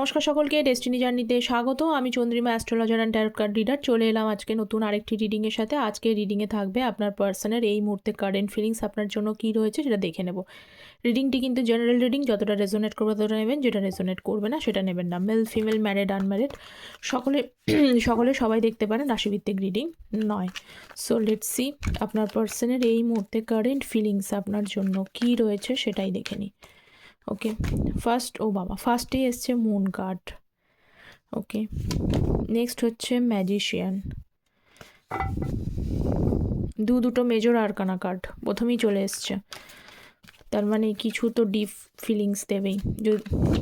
নমস্কার সকলকে ডেস্টিনি জার্নিতে স্বাগত আমি Chandrima astrologer and tarot card reader চলে এলাম আজকে নতুন আরেকটি রিডিংয়ের সাথে। আজকে রিডিংয়ে থাকবে আপনার পার্সনের এই মুহূর্তে কারেন্ট ফিলিংস আপনার জন্য কী রয়েছে সেটা দেখে নেব। রিডিংটি কিন্তু জেনারেল রিডিং যতটা রেজোনেট করবে ততটা নেবেন, যেটা রেজোনেট করবে না সেটা নেবেন না। মেল ফিমেল ম্যারিড আনম্যারিড সকলে সকলে সবাই দেখতে পারেন রাশিভিত্তিক রিডিং নয়। সো লেট সি আপনার পার্সনের এই মুহূর্তে কারেন্ট ফিলিংস আপনার জন্য কী রয়েছে সেটাই দেখে নিই। ওকে ফার্স্ট ও বাবা ফার্স্টেই এসছে মুন কার্ড ওকে নেক্সট হচ্ছে ম্যাজিশিয়ান দু দুটো মেজর আরকানা কার্ড প্রথমেই চলে এসছে। তার মানে কিছু তো ডিপ ফিলিংস দেবেই।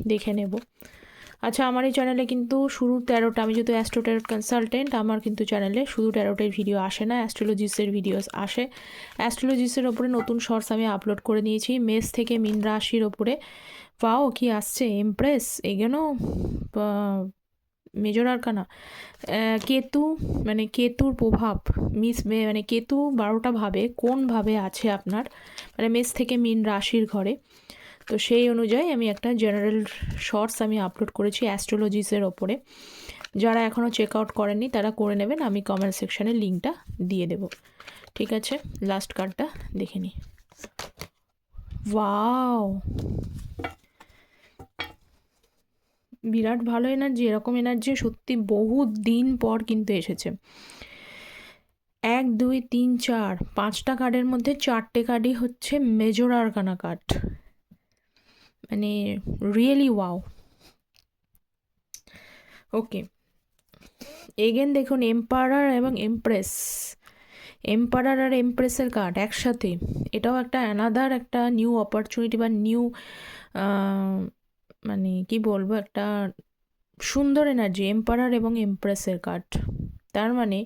দেখে নেব। আচ্ছা আমার এই চ্যানেলে কিন্তু শুরু তেরোটা, আমি যেহেতু অ্যাস্ট্রো ট্যারোট কনসালটেন্ট আমার কিন্তু চ্যানেলে শুধু ট্যারোটের ভিডিও আসে না অ্যাস্ট্রোলজিসের ভিডিওস আসে। অ্যাস্ট্রোলজিসের ওপরে নতুন শর্টস আমি আপলোড করে নিয়েছি মেস থেকে মিন রাশির ওপরে। পাও কি আসছে এমপ্রেস এগেনো মেজর আরকানা কেতু মানে কেতুর প্রভাব মিস মানে কেতু বারোটা ভাবে, কোন ভাবে আছে আপনার? মানে মেস থেকে মিন রাশির ঘরে। তো সেই অনুযায়ী আমি একটা জেনারেল শর্টস আমি আপলোড করেছি অ্যাস্ট্রোলজিসের ওপরে। যারা এখনও চেক আউট করেননি, তারা করে নেবেন। আমি কমেন্ট সেকশানে লিঙ্কটা দিয়ে দেব। ঠিক আছে? লাস্ট কার্ডটা দেখে নিই ওয়াও বিরাট ভালো এনার্জি এরকম এনার্জি সত্যি বহু দিন পর কিন্তু এসেছে। এক, দুই, তিন, চার, পাঁচটা কার্ডের মধ্যে চারটে কার্ডই হচ্ছে মেজর আরকানা কার্ড মানে রিয়েলি ওয়াও ওকে এগেন দেখুন এম্পায়ার এবং এমপ্রেস এম্পায়ার আর এমপ্রেসের কার্ড একসাথে। এটাও একটা অ্যানাদার একটা নিউ অপরচুনিটি বা নিউ মানে কি বলব, একটা সুন্দর এনার্জি এম্পায়ার এবং এমপ্রেসের কার্ড তার মানে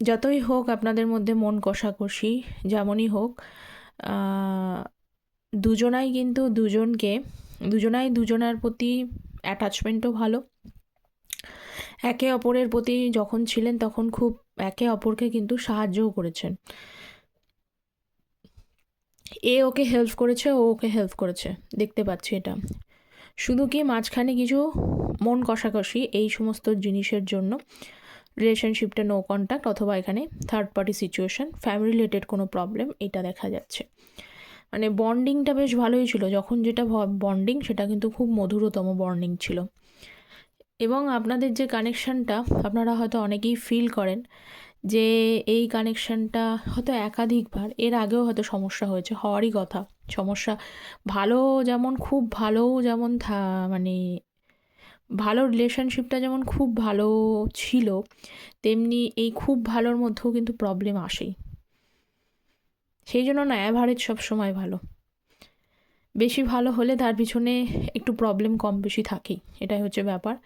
যতই হোক আপনাদের মধ্যে মন কষাকষি, যেমনই হোক দুজনাই কিন্তু দুজনকে, দুজনাই দুজনার প্রতি অ্যাটাচমেন্টও ভালো। একে অপরের প্রতি যখন ছিলেন তখন খুব একে অপরকে কিন্তু সাহায্যও করেছেন। এ ওকে হেল্প করেছে, ও ওকে হেল্প করেছে। দেখতে পাচ্ছি এটা। শুধু কি মাঝখানে কিছু মন কষাকষি এই সমস্ত জিনিসের জন্য? রিলেশনশিপটা নো কন্ট্যাক্ট অথবা এখানে third party situation family related কোনো প্রবলেম এটা দেখা যাচ্ছে। মানে বন্ডিংটা বেশ ভালোই ছিল। যখন যেটা বন্ডিং সেটা কিন্তু খুব মধুরতম বন্ডিং ছিল। এবং আপনাদের যে কানেকশানটা আপনারা হয়তো অনেকেই ফিল করেন যে এই কানেকশানটা হয়তো একাধিকবার, এর আগেও হয়তো সমস্যা হয়েছে, হওয়ারই কথা। সমস্যা ভালো যেমন খুব ভালো যেমন থা মানে ভালো রিলেশনশিপটা যেমন খুব ভালো ছিল, তেমনি এই খুব ভালোর মধ্যেও কিন্তু প্রবলেম আসেই। সেই জন্য না অ্যাভারেজ সব সময় ভালো। বেশি ভালো হলে তার পিছনে একটু প্রবলেম কম বেশি থাকেই, এটাই হচ্ছে ব্যাপার।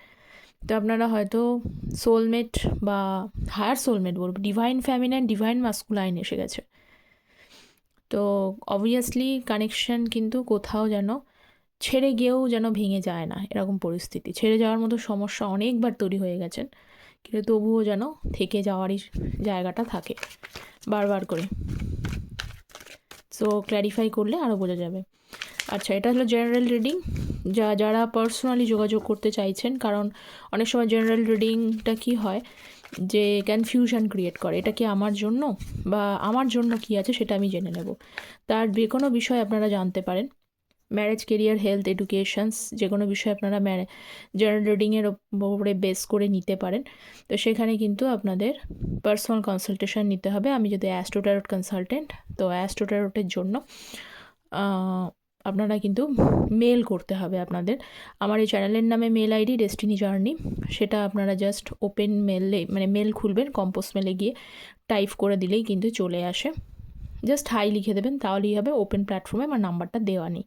তো আপনারা হয়তো সোলমেট বা হায়ার সোলমেট বলব ডিভাইন ফ্যামিনাইন ডিভাইন মাস্কুলাইন এসে গেছে। তো অবভিয়াসলি কানেকশন কিন্তু কোথাও যেন ছেড়ে গিয়েও যেন ভেঙে যায় না এরকম পরিস্থিতি। ছেড়ে যাওয়ার মতো সমস্যা অনেকবার তৈরি হয়ে গেছেন কিন্তু তবুও যেন থেকে যাওয়ারই জায়গাটা থাকে। বারবার করে। সো ক্ল্যারিফাই করলে আরও বোঝা যাবে। আচ্ছা এটা হলো জেনারেল রিডিং যা, যারা পার্সোনালি যোগাযোগ করতে চাইছেন, কারণ অনেক সময় জেনারেল রিডিংটা কি হয়? যে কনফিউশন ক্রিয়েট করে। এটা কি আমার জন্য বা আমার জন্য কি আছে সেটা আমি জেনে নেব। তার যে কোনো বিষয় আপনারা জানতে পারেন। ম্যারেজ কেরিয়ার হেলথ এডুকেশনস যে কোনো বিষয় আপনারা ম্যারে জেনারেল রিডিংয়ের ওপরে বেস করে নিতে পারেন। তো সেখানে কিন্তু আপনাদের পার্সোনাল কনসালটেশন নিতে হবে। আমি যদি অ্যাস্ট্রোটারোট কনসালটেন্ট তো অ্যাস্ট্রোটারোটের জন্য আপনারা কিন্তু মেল করতে হবে আপনাদের। আমার এই চ্যানেলের নামে মেল আইডি ডেস্টিনি জার্নি সেটা আপনারা জাস্ট ওপেন মেলে মানে মেল খুলবেন কম্পোস্ট মেলে গিয়ে টাইপ করে দিলেই কিন্তু চলে আসে। জাস্ট হাই লিখে দেবেন, তাহলেই হবে ওপেন প্ল্যাটফর্মে আমার নাম্বারটা দেওয়া নেই।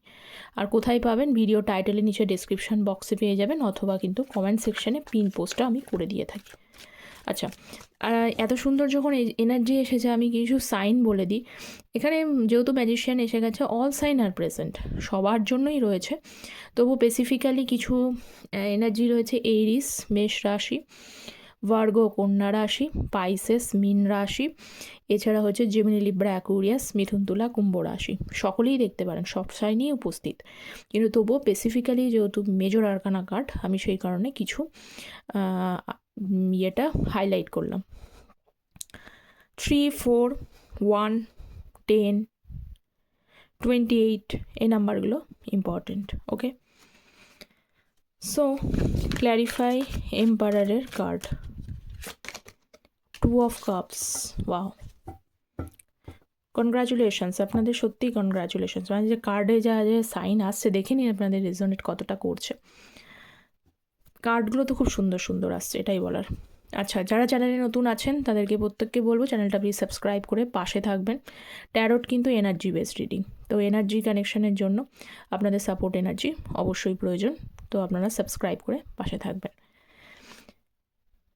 আর কোথায় পাবেন? ভিডিও টাইটেলের নিচে ডিসক্রিপশান বক্সে পেয়ে যাবেন, অথবা কিন্তু কমেন্ট সেকশানে পিন পোস্টটা আমি করে দিয়ে থাকি। আচ্ছা আর এত সুন্দর যখন এনার্জি এসেছে, আমি কিছু সাইন বলে দিই। এখানে যেহেতু ম্যাজিশিয়ান এসে গেছে অল সাইন আর প্রেজেন্ট সবার জন্যই রয়েছে। তবু স্পেসিফিক্যালি কিছু এনার্জি রয়েছে এইরিস মেষ রাশি ভার্গ কন্যা রাশি পাইসেস মিন রাশি এছাড়া হচ্ছে জেমিনি লিব্রা অ্যাকুরিয়াস মিথুন তুলা কুম্ভ রাশি। সকলেই দেখতে পারেন সব সাইনই উপস্থিত। কিন্তু তবুও স্পেসিফিক্যালি যেহেতু মেজর আরকানা কার্ড আমি সেই কারণে কিছু ইয়েটা হাইলাইট করলাম। Three four one ten twenty eight এই নাম্বারগুলো important okay so clarify এম্পারারের card two of cups wow congratulations আপনাদের সত্যিই কনগ্রাচুলেশনস মানে যে কার্ডে যা যে সাইন আসছে, দেখে নিন আপনাদের রেজনেট কতটা করছে। কার্ডগুলো তো খুব সুন্দর সুন্দর আসছে, এটাই বলার। আচ্ছা যারা চ্যানেলে নতুন আছেন, তাদেরকে প্রত্যেককে বলব চ্যানেলটা প্লিজ সাবস্ক্রাইব করে পাশে থাকবেন। ট্যারোট কিন্তু এনার্জি বেসড রিডিং তো এনার্জি কানেকশনের জন্য আপনাদের সাপোর্ট এনার্জি অবশ্যই প্রয়োজন, তো আপনারা সাবস্ক্রাইব করে পাশে থাকবেন।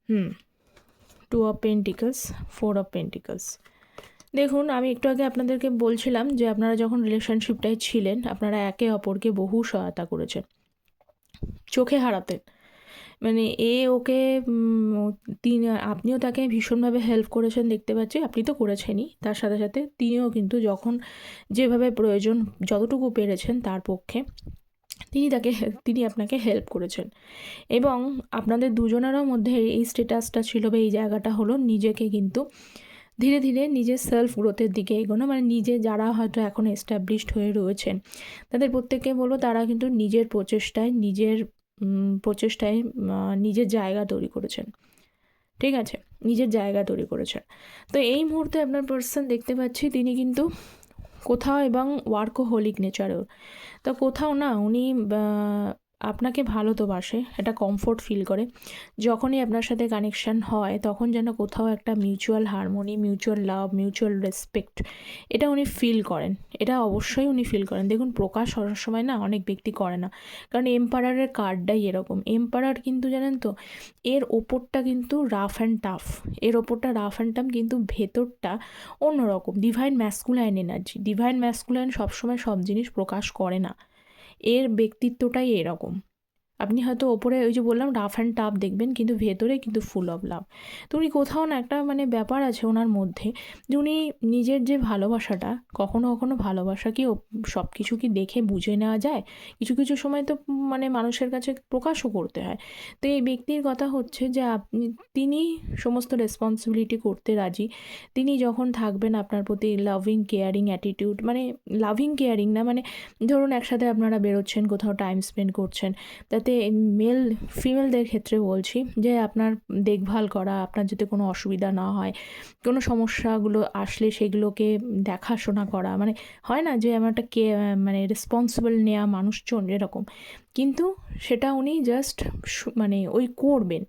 হুম two of pentacles four of pentacles দেখুন, আমি একটু আগে আপনাদেরকে বলছিলাম যে আপনারা যখন রিলেশনশিপটায় ছিলেন, আপনারা একে অপরকে বহু সহায়তা করেছেন। চোখে হারাতেন। মানে এ ওকে তিনি, আপনিও তাকে ভীষণভাবে হেল্প করেছেন, দেখতে পাচ্ছি। আপনি তো করেছেনই। তার সাথে সাথে তিনিও কিন্তু যখন যেভাবে প্রয়োজন, যতটুকু পেরেছেন তার পক্ষে, তিনি তাকে, তিনি আপনাকে হেল্প করেছেন। এবং আপনাদের দুজনেরও মধ্যে এই স্ট্যাটাসটা ছিল বা এই জায়গাটা হলো নিজেকে কিন্তু ধীরে ধীরে নিজের সেলফ গ্রোথের দিকে এগোনো মানে নিজে যারা হয়তো এখন এস্টাবলিশড হয়ে রয়েছেন, তাদের প্রত্যেককে বলব তারা কিন্তু নিজের প্রচেষ্টায় নিজের প্রচেষ্টায় নিজের জায়গা তৈরি করেছেন। ঠিক আছে? নিজের জায়গা তৈরি করেছেন। তো এই মুহূর্তে আপনার পার্সন দেখতে পাচ্ছি, তিনি কিন্তু কোথাও এবং ওয়ার্কোহলিক নেচারেও তো কোথাও না, উনি আপনাকে ভালো তো বাসে, একটা কমফোর্ট ফিল করে। যখনই আপনার সাথে কানেকশান হয়, তখন যেন কোথাও একটা mutual harmony mutual love mutual respect এটা উনি ফিল করেন। এটা অবশ্যই উনি ফিল করেন। দেখুন, প্রকাশ হওয়ার সময় না অনেক ব্যক্তি করে না। কারণ এম্পারারের কার্ডটাই এরকম। এম্পারার কিন্তু জানেন তো, এর ওপরটা কিন্তু রাফ অ্যান্ড টাফ এর ওপরটা রাফ অ্যান্ড টাফ কিন্তু ভেতরটা অন্যরকম। Divine masculine energy divine masculine সবসময় সব জিনিস প্রকাশ করে না। এর ব্যক্তিত্বটাই এরকম। আপনি হয়তো ওপরে ওই যে বললাম রাফ অ্যান্ড টাফ দেখবেন, কিন্তু ভেতরে কিন্তু ফুল অফ লাভ তো উনি কোথাও না একটা মানে ব্যাপার আছে ওনার মধ্যে যে উনি নিজের যে ভালোবাসাটা, কখনো কখনো ভালোবাসা কি সব কিছু কি দেখে বুঝে নেওয়া যায়? কিছু কিছু সময় তো মানে মানুষের কাছে প্রকাশও করতে হয়। তো এই ব্যক্তির কথা হচ্ছে যে আপনি, তিনি সমস্ত রেসপন্সিবিলিটি করতে রাজি। তিনি যখন থাকবেন আপনার প্রতি লাভিং কেয়ারিং অ্যাটিটিউড মানে লাভিং কেয়ারিং না মানে ধরুন একসাথে আপনারা বেরোচ্ছেন, কোথাও টাইম স্পেন্ড করছেন তাতে মেল ফিমেলদের ক্ষেত্রে বলছি যে আপনার দেখভাল করা, আপনার যাতে কোনো অসুবিধা না হয়, কোনো সমস্যাগুলো আসলে সেগুলোকে দেখাশোনা করা মানে হয় না যে আমার একটা কে মানে রেসপন্সিবল নেওয়া মানুষজন এরকম। কিন্তু সেটা উনি জাস্ট মানে ওই করবেন।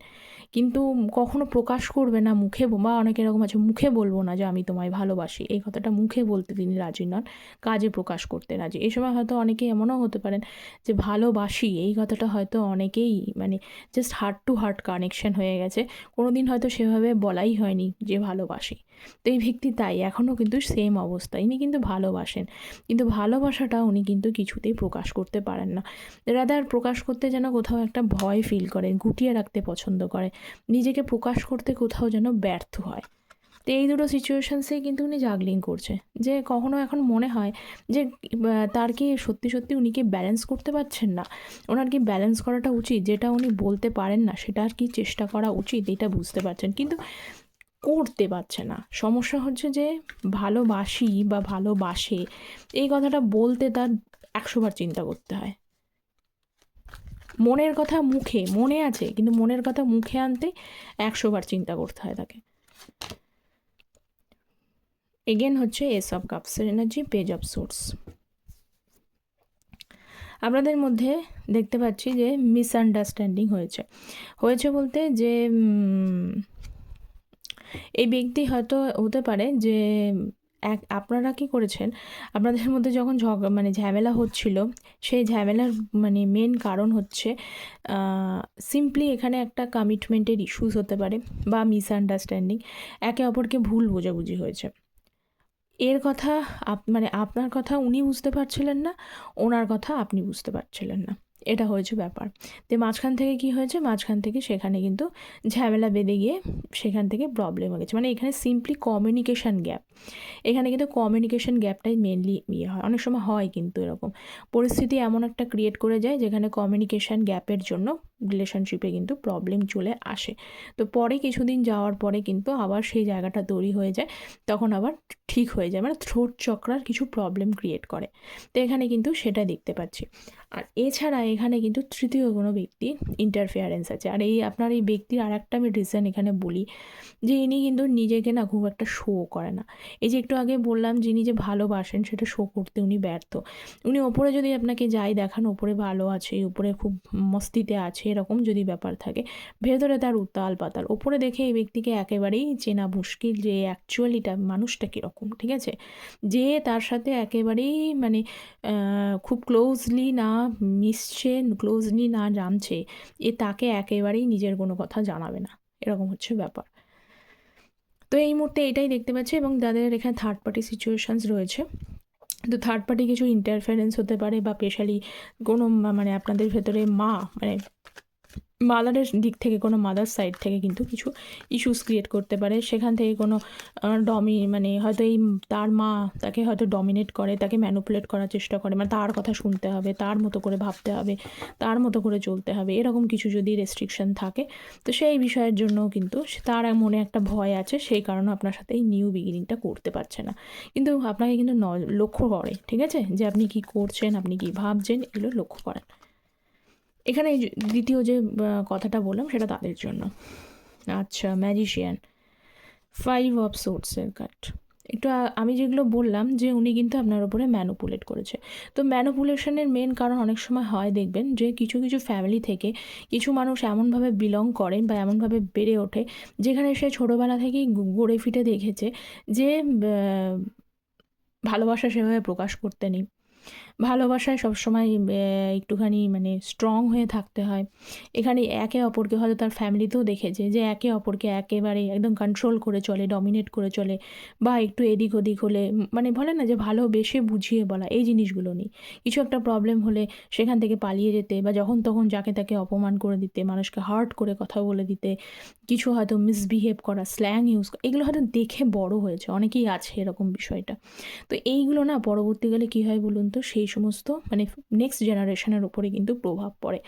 কিন্তু কখনো প্রকাশ করবে না মুখে বা অনেক এরকম আছে, মুখে বলব না যে আমি তোমায় ভালোবাসি। এই কথাটা মুখে বলতে তিনি রাজি নন, কাজে প্রকাশ করতে রাজি। এই সময় হয়তো অনেকেই এমনও হতে পারেন যে, ভালোবাসি। এই কথাটা হয়তো অনেকেই মানে just heart to heart connection হয়ে গেছে। কোনো দিন হয়তো সেভাবে বলাই হয়নি যে, ভালোবাসি। তো এই ব্যক্তি তাই, এখনও কিন্তু সেম অবস্থা। ইনি কিন্তু ভালোবাসেন। কিন্তু ভালোবাসাটা উনি কিন্তু কিছুতেই প্রকাশ করতে পারেন না। রাদার প্রকাশ করতে যেন কোথাও একটা ভয় ফিল করে, গুটিয়ে রাখতে পছন্দ করে। নিজেকে প্রকাশ করতে কোথাও যেন ব্যর্থ হয়। তো এই দুটো সিচুয়েশানসেই কিন্তু উনি জাগলিং করছে। যে কখনো এখন মনে হয় যে তার কি সত্যি সত্যি উনি কি ব্যালেন্স করতে পারছেন না? ওনার কি ব্যালেন্স করাটা উচিত? যেটা উনি বলতে পারেন না, সেটা আর কি চেষ্টা করা উচিত? এটা বুঝতে পারছেন। কিন্তু করতে পারছে না। সমস্যা হচ্ছে যে ভালোবাসি বা ভালোবাসে, এই কথাটা বলতে তার একশোবার চিন্তা করতে হয়। মনের কথা মুখে, মনে আছে, কিন্তু মনের কথা মুখে আনতে একশোবার চিন্তা করতে হয় তাকে। এগেন হচ্ছে এস অফ কাপসের এনার্জি পেজ অফ সোর্স আপনাদের মধ্যে দেখতে পাচ্ছি যে মিসআন্ডারস্ট্যান্ডিং হয়েছে। হয়েছে বলতে যে এই ব্যক্তি হয়তো হতে পারে যে, এক, আপনারা কি করেছেন? আপনাদের মধ্যে যখন ঝগ মানে ঝামেলা হচ্ছিল, সেই ঝামেলার মানে মেন কারণ হচ্ছে সিম্পলি এখানে একটা কমিটমেন্টের ইস্যুস হতে পারে বা মিসআন্ডারস্ট্যান্ডিং একে অপরকে ভুল বোঝাবুঝি হয়েছে। এর কথা আপ মানে আপনার কথা উনি বুঝতে পারছিলেন না, ওনার কথা আপনি বুঝতে পারছিলেন না। এটা হয়েছে ব্যাপার। তো মাঝখান থেকে কি হয়েছে? মাঝখান থেকে সেখানে কিন্তু ঝামেলা বেঁধে গিয়ে সেখান থেকে প্রবলেম হয়ে গেছে। মানে এখানে সিম্পলি কমিউনিকেশান গ্যাপ এখানে কিন্তু কমিউনিকেশান গ্যাপটাই মেনলি ইয়ে হয়। অনেক সময় হয় কিন্তু এরকম। পরিস্থিতি এমন একটা ক্রিয়েট করে যায় যেখানে কমিউনিকেশান গ্যাপের জন্য রিলেশনশিপে কিন্তু প্রবলেম চলে আসে। তো পরে কিছুদিন যাওয়ার পরে কিন্তু আবার সেই জায়গাটা তৈরি হয়ে যায়, তখন আবার ঠিক হয়ে যায় মানে থ্রোট চক্রার কিছু প্রবলেম ক্রিয়েট করে। তো এখানে কিন্তু সেটা দেখতে পাচ্ছি। আর এছাড়া এখানে কিন্তু তৃতীয় কোনো ব্যক্তি ইন্টারফেয়ারেন্স আছে। আর এই আপনার এই ব্যক্তির আর একটা আমি রিজন এখানে বলি, যে ইনি কিন্তু নিজেকে না খুব একটা শো করে না। এই যে একটু আগে বললাম যিনি যে ভালোবাসেন সেটা শো করতে উনি ব্যর্থ। উনি ওপরে যদি আপনাকে যাই দেখান, ওপরে ভালো আছে উপরে খুব মস্তিতে আছে এরকম যদি ব্যাপার থাকে। ভেতরে তার উত্তাল পাতাল। ওপরে দেখে এই ব্যক্তিকে একেবারেই চেনা মুশকিল যে অ্যাকচুয়ালিটা মানুষটা কীরকম, ঠিক আছে? যে তার সাথে একেবারেই মানে খুব ক্লোজলি না মিশছে ক্লোজলি না জানছে, এ তাকে একেবারেই নিজের কোনো কথা জানাবে না। এরকম হচ্ছে ব্যাপার। তো এই মুহূর্তে এটাই দেখতে পাচ্ছি এবং যাদের এখানে থার্ড পার্টি সিচুয়েশানস রয়েছে। তো থার্ড পার্টি কিছু ইন্টারফারেন্স হতে পারে বা স্পেশালি কোনো মানে আপনাদের ভেতরে মা মানে মাদারের দিক থেকে কোনো মাদার সাইড থেকে কিন্তু কিছু ইস্যুস ক্রিয়েট করতে পারে। সেখান থেকে কোনো ডমি মানে হয়তো এই তার মা তাকে হয়তো ডমিনেট করে, তাকে ম্যানুপুলেট করার চেষ্টা করে মানে তার কথা শুনতে হবে, তার মতো করে ভাবতে হবে, তার মতো করে চলতে হবে, এরকম কিছু যদি রেস্ট্রিকশন থাকে, তো সেই বিষয়ের জন্যও কিন্তু তার মনে একটা ভয় আছে, সেই কারণে আপনার সাথে এই নিউ বিগিনিংটা করতে পারছে না। কিন্তু আপনাকে কিন্তু লক্ষ্য করে, ঠিক আছে? যে আপনি কি করছেন, আপনি কি ভাবছেন, এগুলো লক্ষ্য করেন। এখানে দ্বিতীয় যে কথাটা বললাম সেটা তাদের জন্য। আচ্ছা ম্যাজিশিয়ান ফাইভ অফ সোর্সের কাট একটু আমি যেগুলো বললাম যে উনি কিন্তু আপনার উপরে ম্যানুপুলেট করেছে। তো ম্যানুপুলেশনের মেন কারণ অনেক সময় হয় দেখবেন যে কিছু কিছু ফ্যামিলি থেকে কিছু মানুষ এমনভাবে বিলং করেন বা এমনভাবে বেড়ে ওঠে, যেখানে সে ছোটোবেলা থেকেই গড়ে ফিটে দেখেছে যে ভালোবাসা সেভাবে প্রকাশ করতে নেই। ভালোবাসায় সবসময় একটুখানি মানে স্ট্রং হয়ে থাকতে হয়। এখানে একে অপরকে হয়তো তার ফ্যামিলিতেও দেখেছে যে একে অপরকে একেবারে একদম কন্ট্রোল করে চলে ডমিনেট করে চলে বা একটু এদিক ওদিক হলে মানে বলে না যে ভালোবেসে বুঝিয়ে বলা, এই জিনিসগুলো নেই। কিছু একটা প্রবলেম হলে সেখান থেকে পালিয়ে যেতে বা যখন তখন যাকে তাকে অপমান করে দিতে, মানুষকে হার্ট করে কথা বলে দিতে, কিছু হয়তো মিসবিহেভ করা স্ল্যাং ইউজ করা এগুলো হয়তো দেখে বড় হয়েছে, অনেকেই আছে এরকম বিষয়টা। তো এইগুলো না পরবর্তীকালে কী হয় বলুন তো, সেই সমস্ত মানে নেক্সট জেনারেশনের উপরে কিন্তু প্রভাব পড়ে।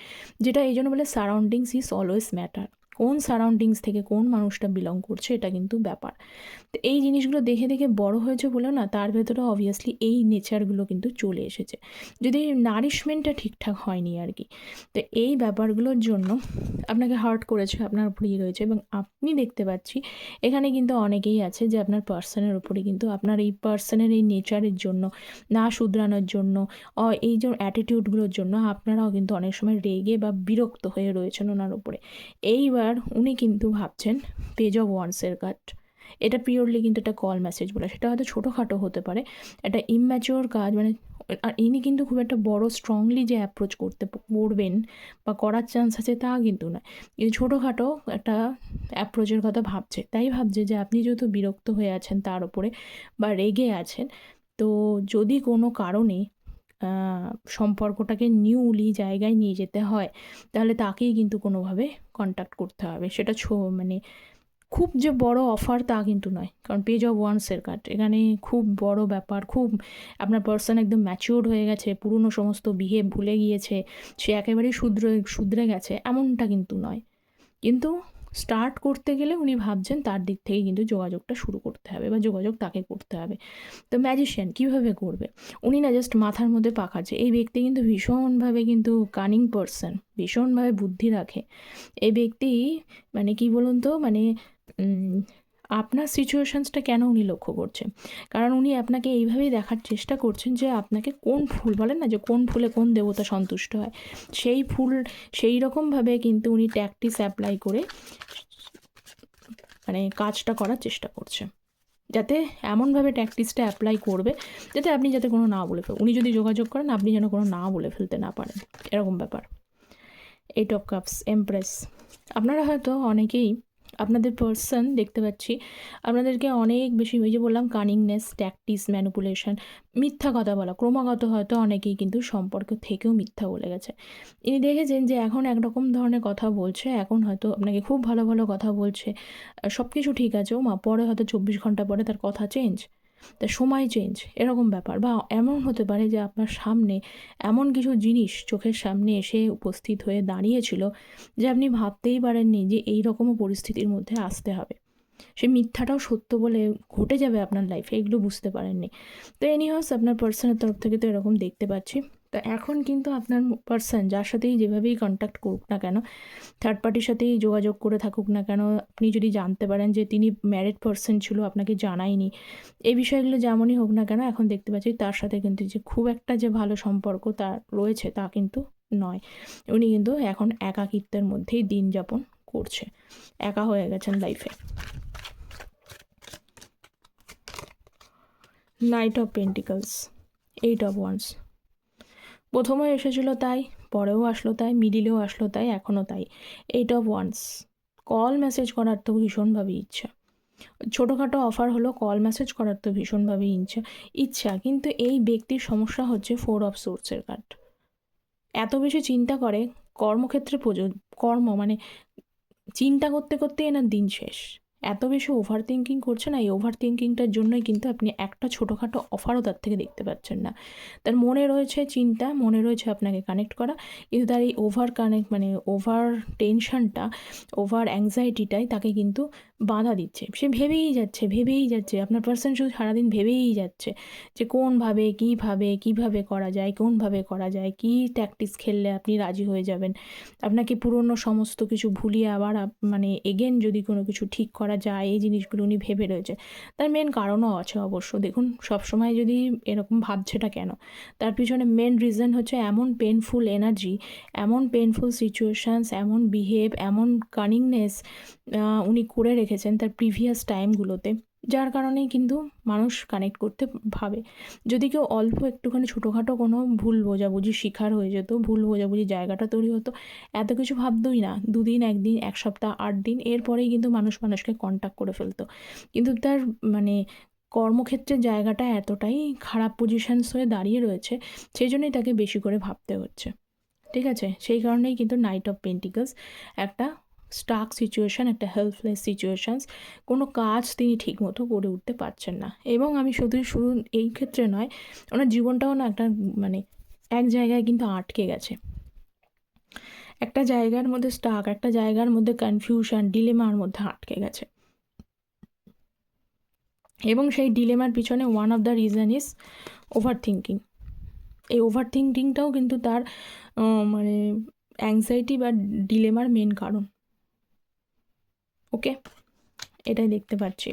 যেটা এই জন্য বলে সারাউন্ডিংস ইজ অলওয়েজ ম্যাটার কোন সারাউন্ডিংস থেকে কোন মানুষটা বিলং করছে, এটা কিন্তু ব্যাপার। তো এই জিনিসগুলো দেখে দেখে বড় হয়েছে বলেও না, তার ভেতরে অবভিয়াসলি এই নেচারগুলো কিন্তু চলে এসেছে। যদি নারিশমেন্টটা ঠিকঠাক হয়নি আর কি, তো এই ব্যাপারগুলোর জন্য আপনাকে হার্ট করেছে, আপনার উপরেই রয়েছে এবং আপনি দেখতে পাচ্ছি, এখানে কিন্তু অনেকেই আছে যে আপনার পার্সনের উপরে কিন্তু আপনার এই পার্সনের এই নেচারের জন্য, না শুধরানোর জন্য এই যে অ্যাটিটিউডগুলোর জন্য আপনারাও কিন্তু অনেক সময় রেগে বা বিরক্ত হয়ে রয়েছেন ওনার উপরে। এইবার এবার উনি কিন্তু ভাবছেন পেজ অফ ওয়ান্সের কাট এটা পিওরলি কিন্তু একটা কল মেসেজ বলে। সেটা হয়তো ছোটোখাটো হতে পারে। একটা ইম্যাচিওর কাজ মানে আর ইনি কিন্তু খুব একটা বড় স্ট্রংলি যে অ্যাপ্রোচ করতে করবেন বা করার চান্স আছে তা কিন্তু নয়। কিন্তু ছোটোখাটো একটা অ্যাপ্রোচের কথা ভাবছে। তাই ভাবছে যে আপনি যেহেতু বিরক্ত হয়ে আছেন তার উপরে বা রেগে আছেন, তো যদি কোনো কারণে সম্পর্কটাকে নিউলি জায়গায় নিয়ে যেতে হয়, তাহলে তাকেই কিন্তু কোনোভাবে কন্ট্যাক্ট করতে হবে। সেটা ছো মানে খুব যে বড় অফার তা কিন্তু নয়, কারণ পেজ অফ ওয়ান্সের কার্ড। এখানে খুব বড় ব্যাপার, খুব আপনার পার্সন একদম ম্যাচিওর্ড হয়ে গেছে, পুরনো সমস্ত বিহেভ ভুলে গিয়েছে, সে একেবারেই শুধরে শুধরে গেছে, এমনটা কিন্তু নয়। কিন্তু স্টার্ট করতে গেলে উনি ভাবছেন তার দিক থেকে কিন্তু যোগাযোগটা শুরু করতে হবে বা যোগাযোগ তাকে করতে হবে। তো ম্যাজিশিয়ান কীভাবে করবে? উনি না জাস্ট মাথার মধ্যে পাকাচ্ছে এই ব্যক্তি কিন্তু ভীষণভাবে কিন্তু কানিং পারসন ভীষণভাবে বুদ্ধি রাখে। এই ব্যক্তি মানে কি বলুন তো? মানে আপনার সিচুয়েশানসটা কেন উনি লক্ষ্য করছেন? কারণ উনি আপনাকে এইভাবেই দেখার চেষ্টা করছেন যে আপনাকে কোন ফুল, বলেন না যে কোন ফুলে কোন দেবতা সন্তুষ্ট হয়? সেই ফুল, সেই রকমভাবে কিন্তু উনি ট্যাকটিস অ্যাপ্লাই করে মানে কাজটা করার চেষ্টা করছে যাতে এমনভাবে ট্যাকটিসটা অ্যাপ্লাই করবে, যাতে আপনি যাতে কোনো না বলে ফেল উনি যদি যোগাযোগ করেন, আপনি যেন কোনো না বলে ফেলতে না পারেন। এরকম ব্যাপার। এইট অফ কাপস এমপ্রেস আপনারা হয়তো অনেকেই আপনাদের পার্সন দেখতে পাচ্ছি। আপনাদেরকে অনেক বেশি, ওই যে বললাম কানিংনেস ট্যাকটিস ম্যানুপুলেশন মিথ্যা কথা বলা। ক্রমাগত হয়তো অনেকেই কিন্তু সম্পর্ক থেকেও মিথ্যা বলে গেছে। ইনি দেখেছেন যে এখন একরকম ধরনের কথা বলছে, এখন হয়তো আপনাকে খুব ভালো ভালো কথা বলছে সব কিছু ঠিক আছে, ও মা, পরে হয়তো চব্বিশ ঘণ্টা পরে তার কথা চেঞ্জ তা সময় চেঞ্জ এরকম ব্যাপার। বা এমন হতে পারে যে আপনার সামনে এমন কিছু জিনিস চোখের সামনে এসে উপস্থিত হয়ে দাঁড়িয়েছিল যে আপনি ভাবতেই পারেননি যে এই রকমও পরিস্থিতির মধ্যে আসতে হবে। সে মিথ্যাটাও সত্য বলে ঘটে যাবে আপনার লাইফে এগুলো বুঝতে পারেননি। তো এনি হাউস আপনার পার্সনের তরফ থেকে তো এরকম দেখতে পাচ্ছি। তো এখন কিন্তু আপনার পার্সন যার সাথেই যেভাবেই কন্ট্যাক্ট করুক না কেন থার্ড পার্টির সাথেই যোগাযোগ করে থাকুক না কেন, আপনি যদি জানতে পারেন যে তিনি ম্যারিড পার্সন ছিল, আপনাকে জানায়নি, এই বিষয়গুলো যেমনই হোক না কেন এখন দেখতে পাচ্ছি তার সাথে কিন্তু যে খুব একটা যে ভালো সম্পর্ক তার রয়েছে তা কিন্তু নয়। উনি কিন্তু এখন একাকিত্বের মধ্যেই দিন যাপন করছে, একা হয়ে গেছেন লাইফে knight of pentacles eight of wands প্রথমে এসেছিল তাই, পরেও আসলো তাই, মিডিলেও আসলো তাই, এখনও তাই। Eight of wands call message করার তো ভীষণভাবে ইচ্ছা। ছোটোখাটো অফার হলো কল মেসেজ করার তো ভীষণভাবে ইচ্ছা ইচ্ছা, কিন্তু এই ব্যক্তির সমস্যা হচ্ছে ফোর অফ সোর্সের কার্ড এত বেশি চিন্তা করে কর্মক্ষেত্রে কর্ম মানে চিন্তা করতে করতে এনার দিন শেষ। এত বেশি ওভার থিঙ্কিং করছে না, এই ওভার থিঙ্কিংটার জন্যই কিন্তু আপনি একটা ছোটোখাটো অফারও তার থেকে দেখতে পাচ্ছেন না। তার মনে রয়েছে চিন্তা, মনে রয়েছে আপনাকে কানেক্ট করা, কিন্তু তার এই ওভার কানেক্ট মানে ওভার টেনশানটা ওভার অ্যাংজাইটিটাই তাকে কিন্তু বাধা দিচ্ছে। সে ভেবেই যাচ্ছে ভেবেই যাচ্ছে। আপনার পার্সন শুধু সারাদিন ভেবেই যাচ্ছে যে কোনভাবে কীভাবে কীভাবে করা যায় কোনভাবে করা যায়, কী ট্যাকটিস খেললে আপনি রাজি হয়ে যাবেন? আপনাকে পুরনো সমস্ত কিছু ভুলিয়ে আবার মানে এগেন যদি কোনো কিছু ঠিক করা যায়, এই জিনিসগুলো উনি ভেবে রয়েছে। তার মেন কারণও আছে অবশ্য। দেখুন, সবসময় যদি এরকম ভাবছেটা কেন? তার পিছনে মেন রিজন হচ্ছে এমন পেনফুল এনার্জি এমন পেনফুল সিচুয়েশানস এমন বিহেভ এমন কানিংনেস উনি করে রেখেছেন তার প্রিভিয়াস টাইমগুলোতে যার কারণেই কিন্তু মানুষ কানেক্ট করতে ভাবে। যদি কেউ অল্প একটুখানি ছোটোখাটো কোনো ভুল বোঝাবুঝি শিকার হয়ে যেত, ভুল বোঝাবুঝি জায়গাটা তৈরি হতো, এত কিছু ভাবতোই না। দুদিন, একদিন, এক সপ্তাহ, আট দিন, এরপরেই কিন্তু মানুষ মানুষকে কন্ট্যাক্ট করে ফেলতো। কিন্তু তার মানে কর্মক্ষেত্রের জায়গাটা এতটাই খারাপ পজিশানস হয়ে দাঁড়িয়ে রয়েছে, সেই জন্যই তাকে বেশি করে ভাবতে হচ্ছে। ঠিক আছে? সেই কারণেই কিন্তু নাইট অফ পেন্টিকলস একটা স্টাক সিচুয়েশান, একটা হেল্পলেস সিচুয়েশানস, কোনো কাজ তিনি ঠিকমতো করে উঠতে পারছেন না। এবং আমি শুধু শুধু এই ক্ষেত্রে নয়, ওনার জীবনটাও না একটা মানে এক জায়গায় কিন্তু আটকে গেছে। একটা জায়গার মধ্যে স্টাক, একটা জায়গার মধ্যে কনফিউশন, ডিলেমার মধ্যে আটকে গেছে। এবং সেই ডিলেমার পিছনে one of the reason is over thinking এই ওভার থিঙ্কিংটাও কিন্তু তার মানে অ্যাংজাইটি বা ডিলেমার মেন কারণ। ওকে? এটাই দেখতে পাচ্ছি।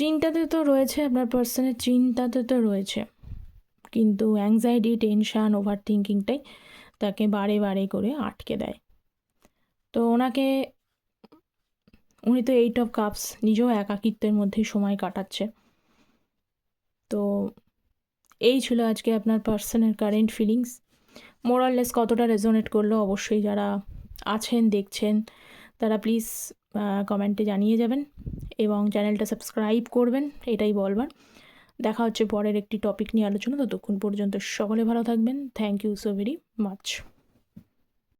চিন্তাতে তো রয়েছে আপনার পার্সনের চিন্তাতে তো রয়েছে। কিন্তু অ্যাংজাইটি টেনশান ওভার থিঙ্কিংটাই তাকে বারে বারে করে আটকে দেয়। তো ওনাকে, উনি তো এইট অফ কাপস নিজেও একাকিত্বের মধ্যেই সময় কাটাচ্ছে। তো এই ছিল আজকে আপনার পার্সনের কারেন্ট ফিলিংস মোরাললেস কতটা রেজোনেট করল অবশ্যই যারা আছেন, দেখছেন, তারা প্লিজ কমেন্টে জানিয়ে যাবেন এবং চ্যানেলটা সাবস্ক্রাইব করবেন, এটাই বলবার। দেখা হচ্ছে পরের একটি টপিক নিয়ে আলোচনা। ততক্ষণ পর্যন্ত সকলে ভালো থাকবেন। Thank you so very much